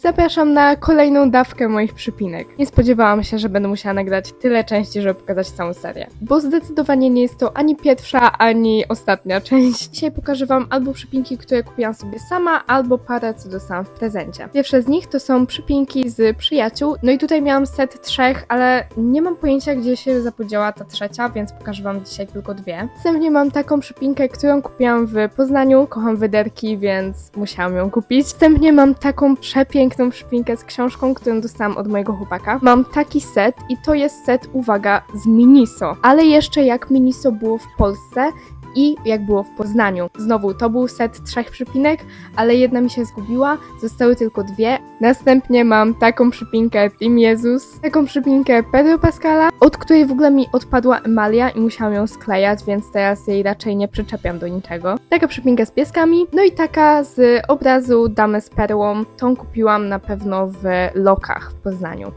Zapraszam na kolejną dawkę moich przypinek. Nie spodziewałam się, że będę musiała nagrać tyle części, żeby pokazać całą serię. Bo zdecydowanie nie jest to ani pierwsza, ani ostatnia część. Dzisiaj pokażę wam albo przypinki, które kupiłam sobie sama, albo parę, co dostałam w prezencie. Pierwsze z nich to są przypinki z przyjaciół. No i tutaj miałam set trzech, ale nie mam pojęcia, gdzie się zapodziała ta trzecia, więc pokażę wam dzisiaj tylko dwie. Następnie mam taką przypinkę, którą kupiłam w Poznaniu. Kocham wyderki, więc musiałam ją kupić. Następnie mam taką przepiękną przypinkę z książką, którą dostałam od mojego chłopaka. Mam taki set i to jest set, uwaga, z Miniso. Ale jeszcze jak Miniso było w Polsce i jak było w Poznaniu. Znowu, to był set trzech przypinek, ale jedna mi się zgubiła, zostały tylko dwie. Następnie mam taką przypinkę Team Jezus, taką przypinkę Pedro Pascala, od której w ogóle mi odpadła emalia i musiałam ją sklejać, więc teraz jej raczej nie przyczepiam do niczego. Taka przypinka z pieskami, no i taka z obrazu Damę z perłą. Tą kupiłam na pewno w lokach w Poznaniu.